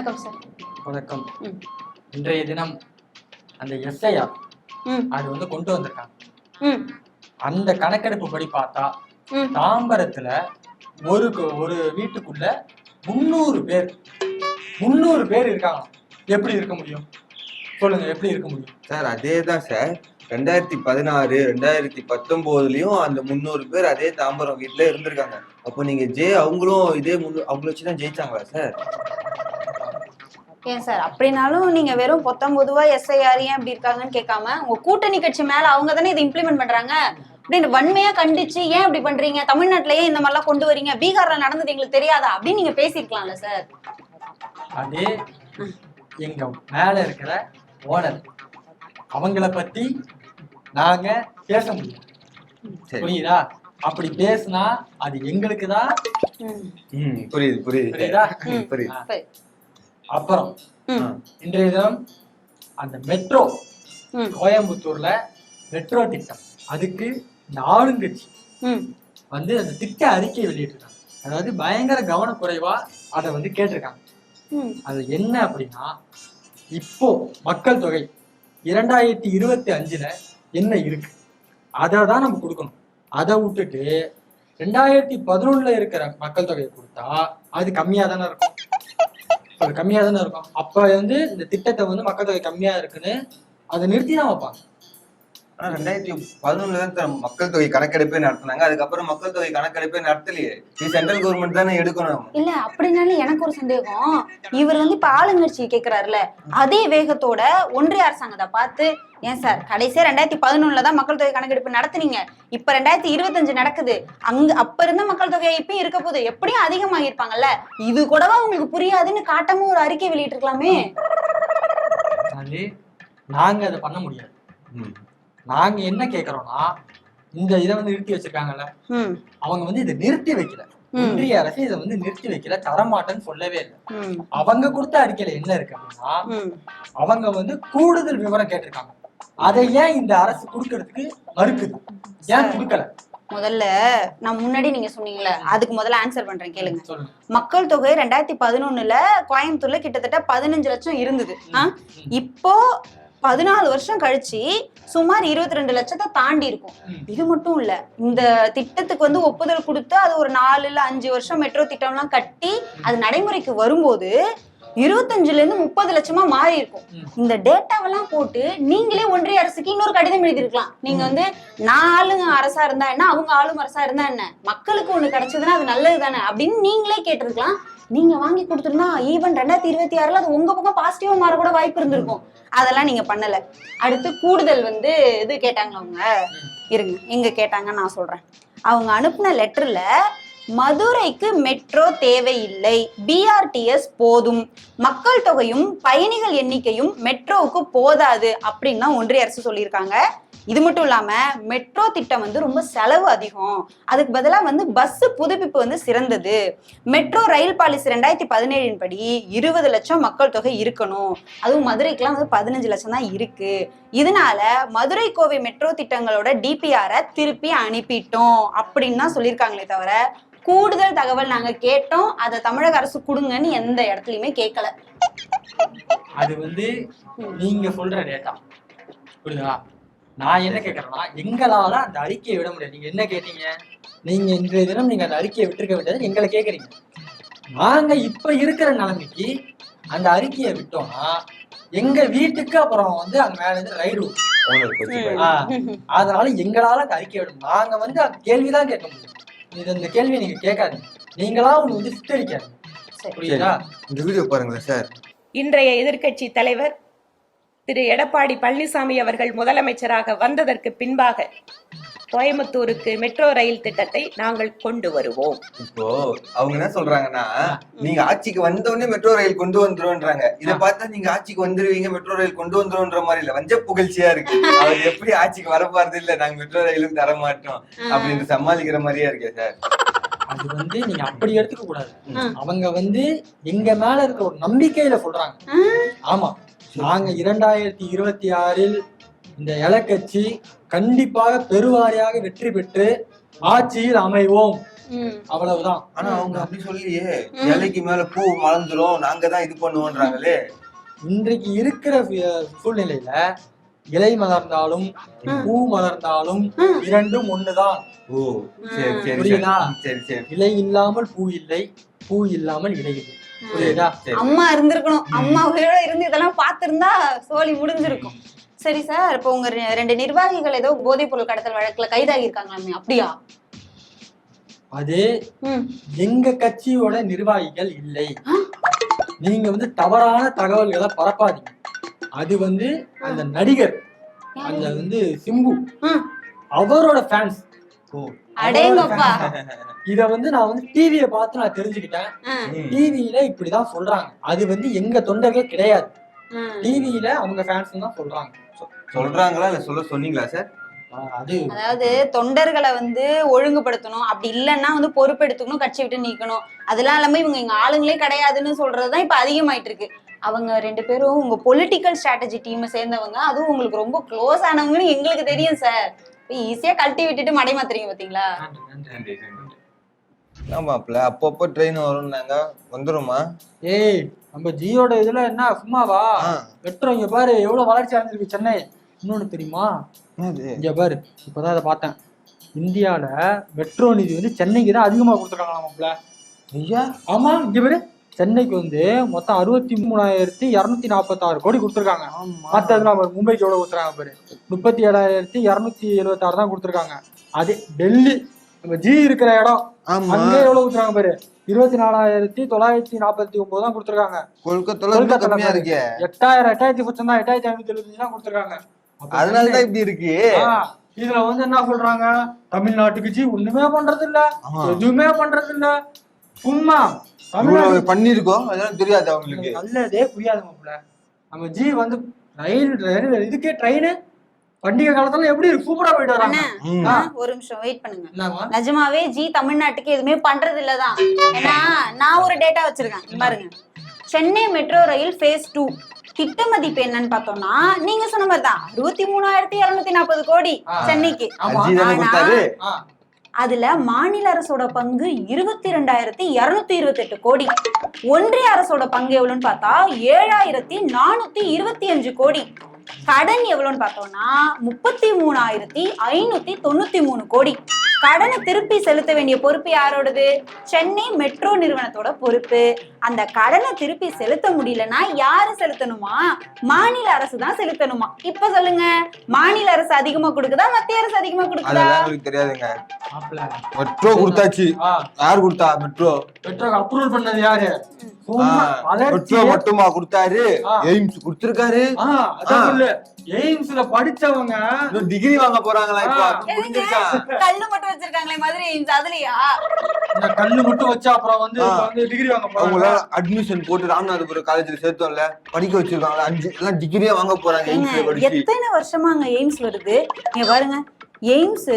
வணக்கம் சார் வணக்கம். இன்றைய தினம் அந்த எஸ்ஐஆர் அது வந்து கொண்டு வந்திருக்காங்க. அந்த கணக்கெடுப்பு படி பார்த்தா தாம்பரத்துல ஒரு ஒரு வீட்டுக்குள்ள முந்நூறு பேர் முந்நூறு பேர் இருக்காங்க. எப்படி இருக்க முடியும்? சொல்லுங்க எப்படி இருக்க முடியும்? சார் அதே தான் சார். ரெண்டாயிரத்தி பதினாறு ரெண்டாயிரத்தி பத்தொன்பதுலயும் அந்த முந்நூறு பேர் அதே தாம்பரம் வீட்ல இருந்திருக்காங்க. அப்போ நீங்க ஜெ அவங்களும் இதே முன்னூ அவங்கள வச்சு தான் ஜெயிச்சாங்களா சார்? ஏன் சார் அப்படின்னாலும் நீங்க வெறும் பொத்தம்பொதுவா எஸ்ஐஆர் ஏன் இப்படி இருக்காங்கன்னு கேட்காம உங்க கூட்டணி கட்சி மேல அவங்க தானே இதை இம்ப்ளிமெண்ட் பண்றாங்க? அப்படின்னு வன்மையா கண்டிச்சு ஏன் இப்படி பண்றீங்க? தமிழ்நாட்டுலயே இந்த மாதிரிலாம் கொண்டு வரீங்க? பீகார்ல நடந்தது எங்களுக்கு தெரியாதா? அப்படின்னு நீங்க பேசிருக்கலாம்ல சார் அது எங்க மேல இருக்கிற ஓனர் அவங்கள பத்தி நாங்க பேச முடியும். சரி. புரியுதா? அப்படி பேசினா அது எங்களுக்கு தான் புரியுது புரியுது. புரியுதா? புரியுது. அப்புறம் இன்றைய தினம் அந்த மெட்ரோ கோயம்புத்தூர்ல மெட்ரோ திட்டம். அதுக்கு இந்த ஆளுங்கட்சி ம், வந்து அந்த திட்ட அறிக்கை வெளியிட்டிருக்காங்க. அதாவது பயங்கர கவனக்குறைவா அதை வந்து கேட்டிருக்காங்க. அது என்ன அப்படின்னா இப்போ மக்கள் தொகை இரண்டாயிரத்தி இருபத்தி அஞ்சுல என்ன இருக்கு? அதை தான் நம்ம கொடுக்கணும். அதை விட்டுட்டு ரெண்டாயிரத்தி பதினொன்னுல இருக்கிற மக்கள் தொகையை கொடுத்தா அது கம்மியா தானே இருக்கும்? அது தானே இருக்கும். அப்ப வந்து இந்த திட்டத்தை வந்து மக்கள் தொகை கம்மியா இருக்குன்னு அதை நிறுத்தி தான் வைப்பாங்க. ஆனா ரெண்டாயிரத்தி பதினொன்னுல தான் மக்கள் தொகை கணக்கெடுப்பே நடத்துனாங்க. அதுக்கப்புறம் மக்கள் தொகை கணக்கெடுப்பே நடத்தலையே. இது சென்ட்ரல் கவர்மெண்ட் தானே எடுக்கணும் இல்ல அப்படின்னாலும் எனக்கு ஒரு சந்தேகம். இவர் வந்து இப்ப ஆளுங்கட்சி கேக்குறாருல அதே வேகத்தோட ஒன்றிய அரசாங்கத்தை பார்த்து ஏன் சார் கடைசியா ரெண்டாயிரத்தி பதினொன்னுல தான் மக்கள் தொகை கணக்கெடுப்பு நடத்துனீங்க. இப்ப ரெண்டாயிரத்தி இருபத்தஞ்சு நடக்குது. அங்க அப்ப இருந்த மக்கள் தொகை இப்பயும் இருக்க போகுது. எப்படியும் அதிகமாகிருப்பாங்கல்ல இது கூடவா உங்களுக்கு புரியாதுன்னு காட்டாம ஒரு அறிக்கை வெளியிட்டிருக்கலாமே? நாங்க அதை பண்ண முடியாது. ம். நாங்க என்ன கேக்குறோம்னா இந்த இதை வந்து நிறுத்தி வச்சிருக்காங்கல்ல அவங்க வந்து இதை நிறுத்தி வைக்கல. ம், ஒன்றிய அரசு இதை வந்து நிறுத்தி வைக்கல தரமாட்டேன்னு சொல்லவே இல்லை. அவங்க கொடுத்த அறிக்கையில என்ன இருக்கு அப்படின்னா. அவங்க வந்து கூடுதல் விவரம் கேட்டிருக்காங்க. அதை ஏன் இந்த அரசு கொடுக்கறதுக்கு மறுக்குது? ஏன் கொடுக்கல? முதல்ல நான் முன்னாடி நீங்க சொன்னீங்கல்ல அதுக்கு முதல்ல ஆன்சர் பண்றேன் கேளுங்க. மக்கள் தொகை ரெண்டாயிரத்தி பதினொன்னுல கோயம்புத்தூர்ல கிட்டத்தட்ட பதினஞ்சு லட்சம் இருந்தது? இப்போ பதினாலு வருஷம் கழிச்சு சுமார் இருபத்தி ரெண்டு லட்சத்தை தாண்டி இருக்கும். இது மட்டும் இல்ல இந்த திட்டத்துக்கு வந்து ஒப்புதல் கொடுத்து அது ஒரு நாலு இல்ல அஞ்சு வருஷம் மெட்ரோ திட்டம்லாம் கட்டி அது நடைமுறைக்கு வரும்போது இருபத்தஞ்சுல இருந்து முப்பது லட்சமா மாறி இருக்கும். இந்த டேட்டாவெல்லாம் போட்டு நீங்களே ஒன்றிய அரசுக்கு இன்னொரு கடிதம் எழுதிருக்கலாம் நீங்க வந்து நான் ஆளுங்க அரசா இருந்தா என்ன அவங்க ஆளும் அரசா இருந்தா என்ன மக்களுக்கு ஒண்ணு கிடைச்சதுன்னா அது நல்லது தானே அப்படின்னு நீங்களே கேட்டிருக்கலாம். நீங்க வாங்கி கொடுத்துருந்தா ஈவன் ரெண்டாயிரத்தி இருபத்தி ஆறுல அது உங்க பக்கம் பாசிட்டிவா மாற கூட வாய்ப்பு இருந்திருக்கும். அதெல்லாம் நீங்க பண்ணல. அடுத்து கூடுதல் வந்து இது கேட்டாங்க அவங்க இருங்க எங்க கேட்டாங்கன்னு நான் சொல்றேன். அவங்க அனுப்புன லெட்டர்ல மதுரைக்கு மெட்ரோ தேவையில்லை. பிஆர்டிஎஸ் போதும். மக்கள் தொகையும் பயணிகள் எண்ணிக்கையும் மெட்ரோவுக்கு போதாது. அப்படின்னு ஒன்றிய அரசு சொல்லியிருக்காங்க. இது மட்டும் இல்லாம மெட்ரோ திட்டம் வந்து ரொம்ப செலவு அதிகம். அதுக்கு பதிலாக வந்து பஸ் புதுப்பிப்பு வந்து சிறந்தது. மெட்ரோ ரயில் பாலிசி ரெண்டாயிரத்தி பதினேழின் படி இருபது லட்சம் மக்கள் தொகை இருக்கணும். அதுவும் மதுரைக்கெல்லாம் வந்து பதினஞ்சு லட்சம் தான் இருக்கு. இதனால மதுரை கோவை மெட்ரோ திட்டங்களோட டிபிஆரை திருப்பி அனுப்பிட்டோம் அப்படின்னு தான் சொல்லியிருக்காங்களே தவிர கூடுதல் தகவல் நாங்க கேட்டோம். அதை தமிழக அரசு கொடுங்கன்னு எந்த இடத்துலயுமே கேட்கல. அது வந்து நீங்க சொல்ற டேட்டா புரியுதா நான் என்ன கேக்குறேன்னா எங்களால அந்த அறிக்கையை விட முடியாது. நீங்க என்ன கேட்டீங்க? நீங்க இன்றைய தினம் நீங்க அந்த அறிக்கையை விட்டுருக்க வேண்டியது எங்களை கேக்குறீங்க. நாங்க இப்ப இருக்கிற நிலைமைக்கு அந்த அறிக்கையை விட்டோம்னா எங்க வீட்டுக்கு அப்புறம் வந்து அங்க மேல இருந்து ரைடு அதனால எங்களால அந்த அறிக்கை விடும் நாங்க வந்து அந்த கேள்விதான் கேட்க முடியும். இது இந்த கேள்வியை நீங்க கேட்காதீங்க. நீங்களா ஒண்ணு வந்து சித்தரிக்காதீங்க சரி. புரியுதா? இந்த வீடியோ பாருங்களேன் சார். இன்றைய எதிர்க்கட்சி தலைவர் திரு எடப்பாடி பழனிசாமி அவர்கள் முதலமைச்சராக வந்ததற்கு பின்பாக கோயம்புத்தூருக்கு மெட்ரோ ரயில் திட்டத்தை நாங்கள் கொண்டு வருவோம். இப்போ அவங்க என்ன சொல்றாங்கன்னா நீங்க ஆட்சிக்கு வந்த உடனே மெட்ரோ ரயில் கொண்டு வந்துருன்றாங்க இத பார்த்தா நீங்க ஆட்சிக்கு வந்துருவீங்க மெட்ரோ ரயில் கொண்டு வந்துருன்ற மாதிரி இல்ல. வஞ்ச புகழ்ச்சியா இருக்கு. அவர் எப்படி ஆட்சிக்கு வர போறது இல்ல நாங்க மெட்ரோ ரயிலும் தர மாட்டோம் அப்படின்னு சமாளிக்கிற மாதிரியா இருக்கே சார். அது வந்து நீங்க அப்படி எடுத்துக்க கூடாது. அவங்க வந்து எங்க மேல இருக்க ஒரு நம்பிக்கையில சொல்றாங்க. ஆமா. நாங்க இரண்டாயிரத்தி இருபத்தி ஆறில் இந்த எலக்கட்சி கண்டிப்பாக பெருவாரியாக வெற்றி பெற்று ஆட்சியில் அமைவோம். ம். அவ்வளவுதான். ஆனா அவங்க அப்படி சொல்லியே இலைக்கு மேல பூ மலர்ந்துரும் நாங்க தான் இது பண்ணுவோன்றாங்களே. இன்றைக்கு இருக்கிற சூழ்நிலையில இலை மலர்ந்தாலும் பூ மலர்ந்தாலும் இரண்டும் ஒண்ணுதான். ஓ சரி சரி சரி. புரியுதா? இலை இல்லாமல் பூ இல்லை பூ இல்லாமல் இலை இல்லை. புரியுதா? அம்மா இருந்திருக்கணும். அம்மா உயிரோட இருந்து இதெல்லாம் பார்த்திருந்தா சோலி முடிஞ்சிருக்கும். சரி சார் இப்போ உங்க ரெண்டு நிர்வாகிகள் ஏதோ போதைப் பொருள் கடத்தல் வழக்குல கைதாகி இருக்காங்களாமே அப்படியா? அது. எங்க கட்சியோட நிர்வாகிகள் இல்லை. நீங்க வந்து தவறான தகவல்களை பரப்பாதீங்க. அது வந்து அந்த நடிகர் அந்த வந்து சிம்பு. அவரோட ஃபேன்ஸ் ஓ அடேங்கப்பா. இத வந்து நான் வந்து டிவியை பார்த்து நான் தெரிஞ்சுக்கிட்டேன். டிவியில இப்படிதான் சொல்றாங்க. அது வந்து எங்க தொண்டர்கள் கிடையாது. டிவியில அவங்க ஃபேன்ஸ் தான் சொல்றாங்க. சொல்றாங்களா இல்ல சொல்ல சொன்னீங்களா சார்? அதாவது தொண்டர்களை வந்து ஒழுங்குபடுத்தணும். அப்படி இல்லைன்னா வந்து பொறுப்பெடுத்துக்கணும் கட்சி விட்டு நீக்கணும். அதெல்லாம் இல்லாம இவங்க எங்க ஆளுங்களே கிடையாதுன்னு சொல்றதுதான் இப்ப அதிகமாயிட்டு இருக்கு அவங்க ரெண்டு பேரும் உங்க பொலிட்டிக்கல் ஸ்ட்ராட்டஜி டீமை சேர்ந்தவங்க. அதுவும் உங்களுக்கு ரொம்ப க்ளோஸ் ஆனவங்கன்னு எங்களுக்கு தெரியும் சார். ஈஸியா கழட்டி விட்டுட்டு மடை மாத்துறீங்க பாத்தீங்களா? நன்றி, நன்றி. நன்றி நன்றி. ஆமாப்ல அப்பப்போ ட்ரெயின் வரும்னாங்க வந்துருமா? ஏய் நம்ம ஜியோட இதுல என்ன சும்மாவா? ஆ. மெட்ரோ இங்க பாரு எவ்வளவு வளர்ச்சி அடைஞ்சிருக்கு சென்னை. இன்னொன்னு தெரியுமா? இங்க பாரு இப்பதான் அதை பார்த்தேன். இந்தியால மெட்ரோ நிதி வந்து சென்னைக்கு தான் அதிகமா கொடுத்துருக்காங்களாமாப்ல ஐயா. ஆமா இங்க பாரு. சென்னைக்கு வந்து மொத்தம் அறுபத்தி மூணாயிரத்தி இருநூத்தி நாற்பத்தாறு கோடி கொடுத்துருக்காங்க. மற்றதுல பாரு மும்பைக்கு எவ்வளவு கொடுத்துருக்காங்க பாரு? முப்பத்தி ஏழாயிரத்தி இருநூத்தி எழுபத்தாறு தான் கொடுத்துருக்காங்க. அதே டெல்லி நம்ம ஜி இருக்கிற இடம். அங்க எவ்வளவு கொடுத்துருக்காங்க பாரு? இருபத்தி நாலாயிரத்தி தொள்ளாயிரத்தி நாற்பத்தி ஒன்பது தான் கொடுத்துருக்காங்க. இருக்கே. எட்டாயிரம் எட்டாயிரத்தி பத்தொன்பது தான் எட்டாயிரத்தி ஐநூத்தி எழுபத்தஞ்சு தான் கொடுத்துருக்காங்க. அதனாலதான் இப்படி இருக்கு. இதுல வந்து என்ன சொல்றாங்க? தமிழ்நாட்டுக்கு ஜி ஒண்ணுமே பண்றது இல்ல. எதுவுமே பண்றது இல்ல சும்மா தமிழ்நாடு பண்ணிருக்கோம் அதெல்லாம் தெரியாது அவங்களுக்கு. நல்லதே புரியாது மாப்பிள்ள. நம்ம ஜி வந்து ரயில் இதுக்கே ட்ரெயின் பண்டிகை காலத்துல எப்படி இருக்கு? சூப்பரா போயிட்டு வராங்க. ஒரு நிமிஷம் வெயிட் பண்ணுங்க? நிஜமாவே ஜி தமிழ்நாட்டுக்கு எதுவுமே பண்றது இல்லதான் ஏன்னா நான் ஒரு டேட்டா வச்சிருக்கேன். இங்க பாருங்க. Chennai metro rail phase two திட்ட மதிப்பு என்னன்னு பார்த்தோம்னா நீங்க சொன்ன மாதிரி தான் அறுபத்தி மூணாயிரத்தி இருநூத்தி நாற்பது கோடி. சென்னைக்கு. ஆனா, அதுல மாநில அரசோட பங்கு இருபத்தி ரெண்டாயிரத்தி இருநூத்தி இருபத்தி எட்டு கோடி. ஒன்றிய அரசோட பங்கு எவ்வளவுன்னு பார்த்தா ஏழாயிரத்தி நானூத்தி இருபத்தி அஞ்சு கோடி. கடன் எவ்வளவுன்னு பார்த்தோம்னா முப்பத்தி மூணாயிரத்தி ஐநூத்தி தொண்ணூத்தி மூணு கோடி. கடனை திருப்பி செலுத்த வேண்டிய பொறுப்பு யாரோடது? சென்னை மெட்ரோ நிறுவனத்தோட பொறுப்பு. அந்த கடனை திருப்பி செலுத்த முடியலன்னா யாரு செலுத்தணுமா? மாநில அரசு தான் செலுத்தணுமா? இப்ப சொல்லுங்க. மாநில அரசு அதிகமா கொடுக்குதா? மத்திய அரசு அதிகமா கொடுக்குதா? தெரியாதுங்க. மெட்ரோ கொடுத்தாச்சு. யார் கொடுத்தா? மெட்ரோ. பெட்ரோல் அப்ரூவல் பண்ணது யாரு? மெட்ரோ மட்டுமா கொடுத்தாரு. எய்ம்ஸ் கொடுத்திருக்காரு? ஆ, அதான் சொல்லு எய்ம்ஸ்ல படிச்சவங்க டிகிரி வாங்க போறாங்களா இப்போ? கல்லு மட்டும் வச்சிருக்காங்களே மதுரை எய்ம்ஸ் அதுலயா? கல்லு மட்டும் வச்சு அப்புறம் வந்து டிகிரி வாங்க அவங்கள போறாங்க அட்மிஷன் போட்டு ராமநாதபுரம் காலேஜ்ல சேர்த்தோம்ல படிக்க வச்சிருக்காங்களா? அஞ்சு எல்லாம் டிகிரியே வாங்க போறாங்க எய்ம்ஸ்ல படிச்சு. எத்தனை வருஷமா அங்க எய்ம்ஸ் வருது? நீங்க பாருங்க. எய்ம்ஸ்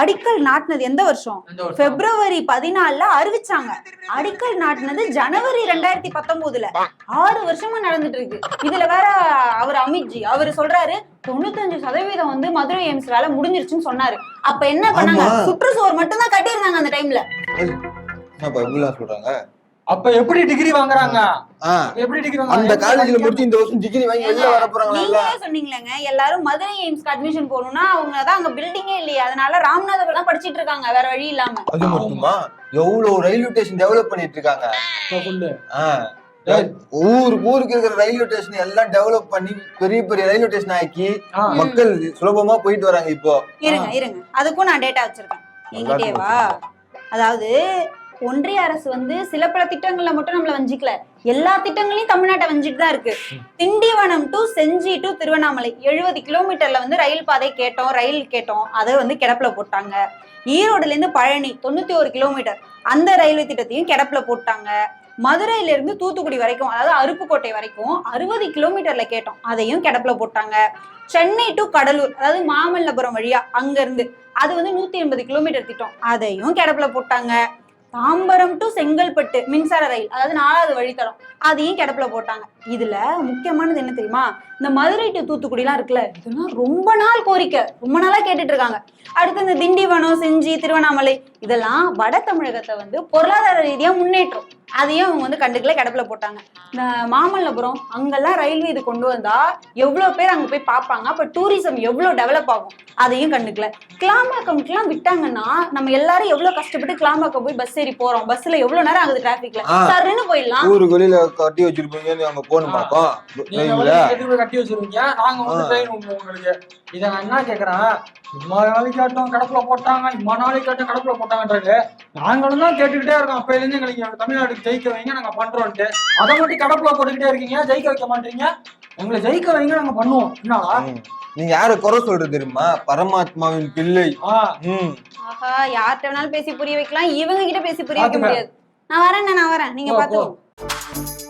அடிக்கல் நாட்டினது எந்த வருஷம்? பிப்ரவரி பதினாலுல அறிவிச்சாங்க. அடிக்கல் நாட்டினது ஜனவரி ரெண்டாயிரத்தி பத்தொன்பதுல ஆறு வருஷமா நடந்துட்டு இருக்கு இதுல வேற அவர் அமித்ஜி அவர் சொல்றாரு தொண்ணூத்தஞ்சு சதவீதம் வந்து மதுரை எய்ம்ஸ் வேலை முடிஞ்சிருச்சுன்னு சொன்னாரு. அப்ப என்ன பண்ணாங்க. சுற்றுச்சுவர் மட்டும் தான் கட்டியிருந்தாங்க அந்த டைம்ல சொல்றாங்க? அப்ப எப்படி டிகிரி வாங்குறாங்க? எப்படி டிகிரி அந்த காலேஜ்ல முடிச்சு இந்த வருஷம் டிகிரி வாங்கி வெளில வர போறாங்களா நீங்களே சொன்னீங்களேங்க. எல்லாரும் மதுரை எய்ம்ஸ்க்கு அட்மிஷன் போகணும்னா அவங்க தான் அங்க பில்டிங்கே இல்லையே. அதனால ராமநாதபுரம் தான் படிச்சிட்டு இருக்காங்க. வேற வழி இல்லாம. அது மட்டுமா? எவ்வளவு ரயில்வே ஸ்டேஷன் டெவலப் பண்ணிட்டு இருக்காங்க. ஊர் ஊருக்கு இருக்கிற ரயில்வே ஸ்டேஷன் எல்லாம் டெவலப் பண்ணி பெரிய பெரிய ரயில்வே ஸ்டேஷன் ஆக்கி மக்கள் சுலபமா போயிட்டு வராங்க இப்போ. இருங்க இருங்க. அதுக்கும் நான் டேட்டா வச்சிருக்கேன். என்கிட்டேவா அதாவது ஒன்றிய அரசு வந்து சில பல திட்டங்கள்ல மட்டும் நம்மள வஞ்சிக்கல. எல்லா திட்டங்களையும் தமிழ்நாட்டை வஞ்சிட்டு தான் இருக்கு. திண்டிவனம் டு செஞ்சி டு திருவண்ணாமலை எழுபது கிலோமீட்டர்ல வந்து ரயில் பாதை கேட்டோம் ரயில் கேட்டோம். அதை வந்து கிடப்புல போட்டாங்க. ஈரோடுல இருந்து பழனி தொண்ணூத்தி ஒரு கிலோமீட்டர். அந்த ரயில்வே திட்டத்தையும் கிடப்புல போட்டாங்க. மதுரையில இருந்து தூத்துக்குடி வரைக்கும் அதாவது அருப்புக்கோட்டை வரைக்கும் அறுபது கிலோமீட்டர்ல கேட்டோம். அதையும் கிடப்புல போட்டாங்க. சென்னை டு கடலூர் அதாவது மாமல்லபுரம் வழியா அங்க இருந்து அது வந்து நூத்தி எண்பது கிலோமீட்டர் திட்டம். அதையும் கிடப்புல போட்டாங்க. தாம்பரம் டு செங்கல்பட்டு மின்சார ரயில் அதாவது நாலாவது வழித்தடம் அதையும் கிடப்புல போட்டாங்க. இதுல முக்கியமானது என்ன தெரியுமா? இந்த மதுரை டு தூத்துக்குடிலாம் இருக்குல்ல இதெல்லாம் ரொம்ப நாள் கோரிக்கை. ரொம்ப நாளா கேட்டுட்டு இருக்காங்க. அடுத்து இந்த திண்டிவனம் செஞ்சி திருவண்ணாமலை இதெல்லாம் வட தமிழகத்தை வந்து பொருளாதார ரீதியா முன்னேற்றம். அதையும் அவங்க வந்து கண்டுக்கல கிடப்புல போட்டாங்க. இந்த மாமல்லபுரம் அங்கெல்லாம் ரயில்வே இது கொண்டு வந்தா எவ்வளவு பேர் அங்க போய் பார்ப்பாங்க அப்ப டூரிசம் எவ்வளவு டெவலப் ஆகும் அதையும் கண்டுக்கல. கிளாம்பாக்கம்க்குலாம் விட்டாங்கன்னா நம்ம எல்லாரும் எவ்வளவு கஷ்டப்பட்டு கிளாம்பாக்கம் போய் பஸ் ஏறி போறோம் பஸ்ல எவ்வளவு நேரம் ஆகுது டிராபிக்ல ஆ. சருன்னு போயிடலாம். ஊரு வெளியில கட்டி வச்சிருப்பீங்கன்னு அங்க போகணுமாக்கும் நீங்க கட்டி போய் கட்டி வச்சிருவீங்க நாங்க வந்து. ட்ரெயின் உங்களுக்கு. இதை நான் என்ன கேக்குறேன் இம்மா நாளைக்கு கேட்டோம் கடப்புல போட்டாங்க இம்மா நாளைக்கு கேட்டோம் கடப்புல போட்டாங்கன்றது நாங்களும் தான் கேட்டுக்கிட்டே இருக்கோம். அப்பையில இருந்து எங்களுக்கு எங்க தமிழ்நாட்டுக்கு ஜெயிக்க வைங்க நாங்க பண்றோம்ட்டு அதை மட்டும் கடப்புல போட்டுக்கிட்டே இருக்கீங்க ஜெயிக்க வைக்க மாட்டீங்க. எங்களை ஜெயிக்க வைங்க நாங்க பண்ணுவோம். என்னடா? நீங்க யார குறை சொல்றது தெரியுமா? பரமாத்மாவின் பிள்ளை. ஆஹா யார்கிட்ட வேணாலும் பேசி புரிய வைக்கலாம். இவங்க கிட்ட பேசி புரிய வைக்க பாத்துக்க. முடியாது. நான் வரேன் நான் வரேன். நீங்க போ, பாத்துக்கோங்க.